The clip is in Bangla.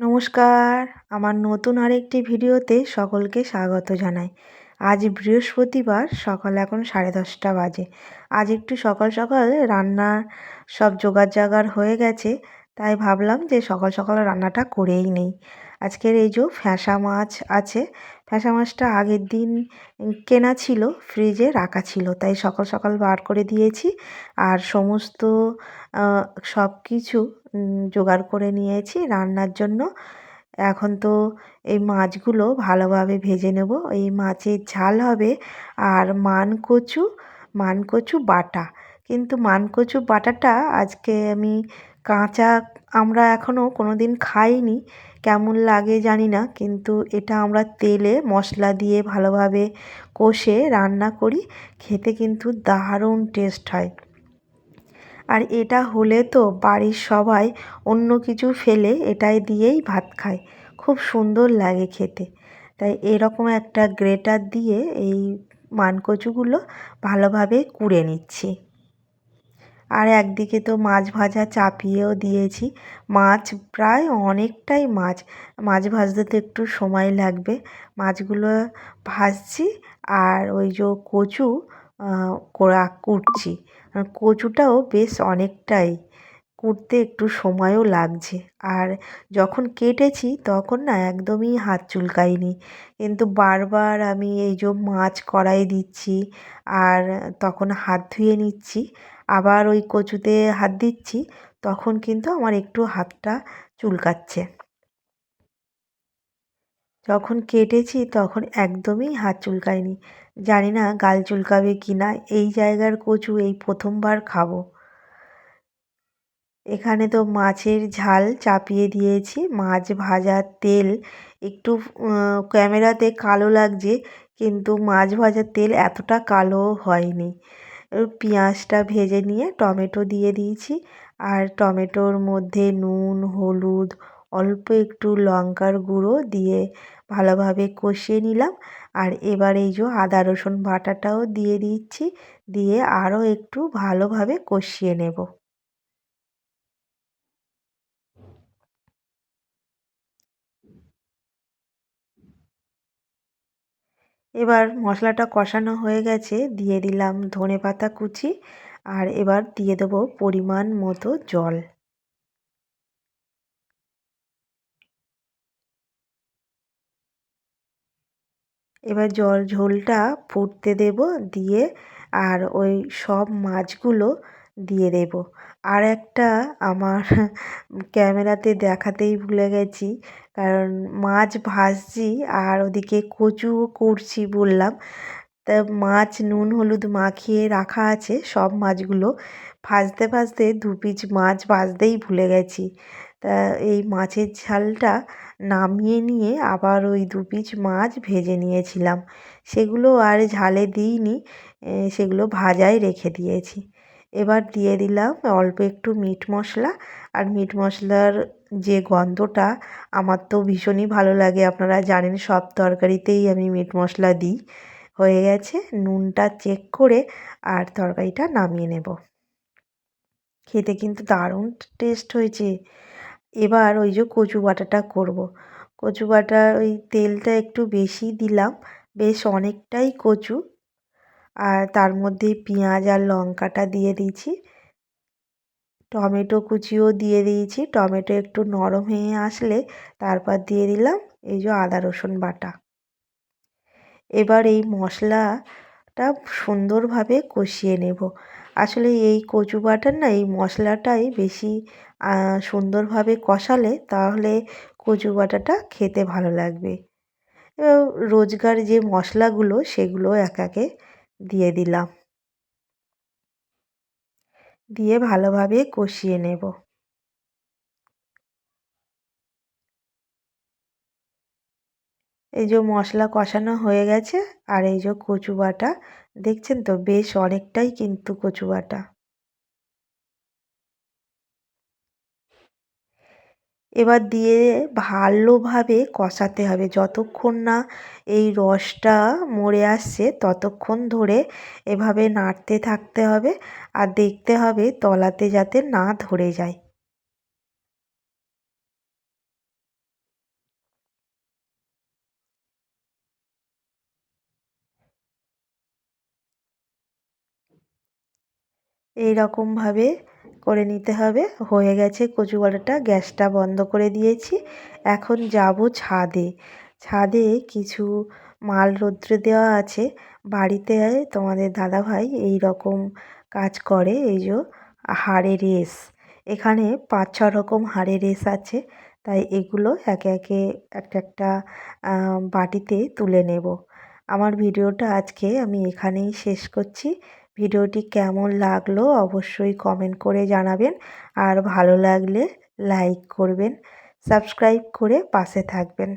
নমস্কার। আমার নতুন আরেকটি ভিডিওতে সকলকে স্বাগত জানাই। আজ বৃহস্পতিবার, সকাল এখন সাড়ে দশটা বাজে। আজ একটু সকাল সকাল রান্না সব জোগাড় জাগার হয়ে গেছে, তাই ভাবলাম যে সকাল সকাল রান্নাটা করেই নেই। আজকের এই যে ফ্যাঁসা মাছ আছে, ফ্যাঁসা মাছটা আগের দিন কেনা ছিল, ফ্রিজে রাখা ছিল, তাই সকাল সকাল বার করে দিয়েছি আর সমস্ত সব কিছু জোগাড় করে নিয়েছি রান্নার জন্য। এখন তো এই মাছগুলো ভালোভাবে ভেজে নেব। এই মাছের ঝাল হবে আর মান কচু মান কচু বাটা। কিন্তু মান কচু বাটাটা আজকে আমি কাঁচা আমরা এখনও কোনো দিন খাইনি, কেমন লাগে জানি না, কিন্তু এটা আমরা তেলে মশলা দিয়ে ভালোভাবে কষে রান্না করি, খেতে কিন্তু দারুণ টেস্ট হয়। আর এটা হলে তো বাড়ির সবাই অন্য কিছু ফেলে এটাই দিয়েই ভাত খায়, খুব সুন্দর লাগে খেতে। তাই এরকম একটা গ্রেটার দিয়ে এই মানকচুগুলো ভালোভাবে কুড়ে নিচ্ছি। আর একদিকে তো মাছ ভাজা চাপিয়েও দিয়েছি। মাছ প্রায় অনেকটাই মাছ। মাছ ভাজতে তো একটু সময় লাগবে। মাছগুলো ভাজছি আর ওই যে কচু কোড়া কুটছি কচুটাও বেশ অনেকটাই কুটতে একটু সময়ও লাগছে। আর যখন কেটেছি তখন না একদমই হাত চুলকায়নি। কিন্তু বারবার আমি এই যে মাছ কড়াই দিচ্ছি আর তখন হাত ধুয়ে নিচ্ছি, আবার ওই কচুতে হাত দিচ্ছি, তখন কিন্তু আমার একটু হাতটা চুলকাচ্ছে। যখন কেটেছি তখন একদমই হাত চুলকায়নি। জানি না গাল চুলকাবে কি না এই জায়গার কচু এই প্রথমবার খাব। এখানে তো মাছের ঝাল চাপিয়ে দিয়েছি। মাছ ভাজার তেল একটু ক্যামেরাতে কালো লাগছে কিন্তু মাছ ভাজার তেল এতটা কালো হয়নি। পেঁয়াজটা ভেজে নিয়ে টমেটো দিয়ে দিয়েছি আর টমেটোর মধ্যে নুন, হলুদ, অল্প একটু লঙ্কার গুঁড়ো দিয়ে ভালোভাবে কষিয়ে নিলাম। আর এবার এই যে আদা, রসুন বাটাটাও দিয়ে দিচ্ছি, দিয়ে আরও একটু ভালোভাবে কষিয়ে নেব। এবার মশলাটা কষানো হয়ে গেছে, দিয়ে দিলাম ধনে পাতা কুচি, আর এবার দিয়ে দেবো পরিমাণ মতো জল। এবার জল ঝোলটা ফুটতে দেব দিয়ে, আর ওই সব মাছগুলো দিয়ে দেব। আর একটা আমার ক্যামেরাতে দেখাতেই ভুলে গেছি, কারণ মাছ ভাজছি আর ওদিকে কচুও করছি বললাম। তা মাছ নুন, হলুদ মাখিয়ে রাখা আছে সব মাছগুলো। ভাজতে ভাজতে দু পিস মাছ ভাজতেই ভুলে গেছি। তা এই মাছের ঝালটা নামিয়ে নিয়ে আবার ওই দু পিস মাছ ভেজে নিয়েছিলাম। সেগুলো আর ঝালে দিইনি সেগুলো ভাজাই রেখে দিয়েছি। এবার দিয়ে দিলাম অল্প একটু মিট মশলা। আর মিট মশলার যে গন্ধটা, আমার তো ভীষণই ভালো লাগে। আপনারা জানেন সব তরকারিতেই আমি মিট মশলা দিই। হয়ে গেছে, নুনটা চেক করে আর তরকারিটা নামিয়ে নেব। খেতে কিন্তু দারুণ টেস্ট হয়েছে। এবার ওই যে কচু বাটাটা করব। কচু বাটার ওই তেলটা একটু বেশি দিলাম, বেশ অনেকটাই কচু। আর তার মধ্যে পেঁয়াজ আর লঙ্কাটা দিয়ে দিয়েছি। টমেটো কুচিও দিয়ে দিয়েছি। টমেটো একটু নরম হয়ে আসলে তারপর দিয়ে দিলাম এই যে আদা রসুন বাটা। এবার এই মশলাটা সুন্দরভাবে কষিয়ে নেব। আসলে এই কচু বাটার না এই মশলাটাই বেশি সুন্দরভাবে কষালে তাহলে কচু বাটাটা খেতে ভালো লাগবে। রোজকার যে মশলাগুলো সেগুলো এক একে দিয়ে দিলাম। দিয়ে ভালোভাবে কষিয়ে নেব। এই যে মশলা কষানো হয়ে গেছে, আর এই যে কচু বাটা, দেখছেন তো বেশ অনেকটাই কিন্তু কচু বাটা। এবার দিয়ে ভালোভাবে কষাতে হবে। যতক্ষণ না এই রসটা মরে আসছে, ততক্ষণ ধরে এভাবে নাড়তে থাকতে হবে আর দেখতে হবে তলাতে যাতে না ধরে যায়। এই রকমভাবে করে নিতে হবে। হয়ে গেছে কচু বড়াটা গ্যাসটা বন্ধ করে দিয়েছি। এখন যাব ছাদে। ছাদে কিছু মাল রৌদ্রে দেওয়া আছে। বাড়িতে তোমাদের দাদাভাই এই রকম কাজ করে, এই যে হাড়ে রেস। এখানে পাঁচ, ছ রকম হাড়ে রেস আছে। তাই এগুলো একে একে একটা একটা বাটিতে তুলে নেব। আমার ভিডিওটা আজকে আমি এখানেই শেষ করছি। ভিডিওটি কেমন লাগল অবশ্যই কমেন্ট করে জানাবেন। আর ভালো লাগলে লাইক করবেন। সাবস্ক্রাইব করে পাশে থাকবেন।